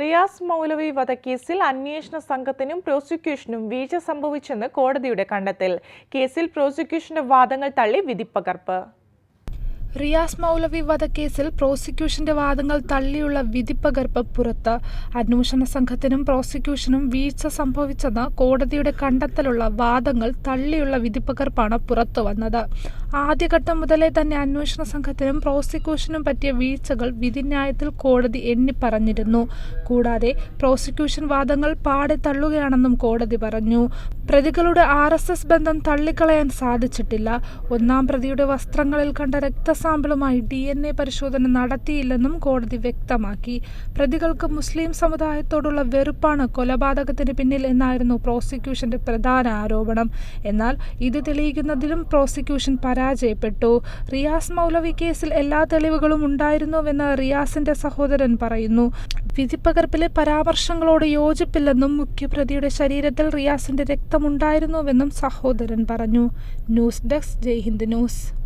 റിയാസ് മൗലവി വധക്കേസിൽ അന്വേഷണ സംഘത്തിനും പ്രോസിക്യൂഷനും വീഴ്ച സംഭവിച്ചെന്ന് കോടതിയുടെ കണ്ടെത്തൽ. കേസിൽ പ്രോസിക്യൂഷന്റെ വാദങ്ങൾ തള്ളി വിധിപ്പകർപ്പ്. റിയാസ് മൗലവി വധക്കേസിൽ പ്രോസിക്യൂഷന്റെ വാദങ്ങൾ തള്ളിയുള്ള വിധിപ്പകർപ്പ് പുറത്ത്. അന്വേഷണ സംഘത്തിനും പ്രോസിക്യൂഷനും വീഴ്ച സംഭവിച്ചെന്ന് കോടതിയുടെ കണ്ടെത്തലുള്ള വാദങ്ങൾ തള്ളിയുള്ള വിധിപ്പകർപ്പാണ് പുറത്തു വന്നത്. ആദ്യഘട്ടം മുതലേ തന്നെ അന്വേഷണ സംഘത്തിനും പ്രോസിക്യൂഷനും പറ്റിയ വീഴ്ചകൾ വിധിന്യായത്തിൽ കോടതി എണ്ണിപ്പറഞ്ഞിരുന്നു കൂടാതെ പ്രോസിക്യൂഷൻ വാദങ്ങൾ പാടെ തള്ളുകയാണെന്നും കോടതി പറഞ്ഞു. പ്രതികളുടെ ആർ എസ് എസ് ബന്ധം തള്ളിക്കളയാൻ സാധിച്ചിട്ടില്ല. ഒന്നാം പ്രതിയുടെ വസ്ത്രങ്ങളിൽ കണ്ട രക്തസാമ്പിളുമായി ഡി എൻ എ പരിശോധന നടത്തിയില്ലെന്നും കോടതി വ്യക്തമാക്കി. പ്രതികൾക്ക് മുസ്ലിം സമുദായത്തോടുള്ള വെറുപ്പാണ് കൊലപാതകത്തിന് പിന്നിൽ എന്നായിരുന്നു പ്രോസിക്യൂഷന്റെ പ്രധാന ആരോപണം. എന്നാൽ ഇത് തെളിയിക്കുന്നതിലും പ്രോസിക്യൂഷൻ പരാജയപ്പെട്ടു. റിയാസ് മൗലവി കേസിൽ എല്ലാ തെളിവുകളും ഉണ്ടായിരുന്നുവെന്ന് റിയാസിന്റെ സഹോദരൻ പറയുന്നു. വിധിപ്പകർപ്പിലെ പരാമർശങ്ങളോട് യോജിപ്പില്ലെന്നും മുഖ്യപ്രതിയുടെ ശരീരത്തിൽ റിയാസിന്റെ രക്തമുണ്ടായിരുന്നുവെന്നും സഹോദരൻ പറഞ്ഞു. News desk Jaihind news.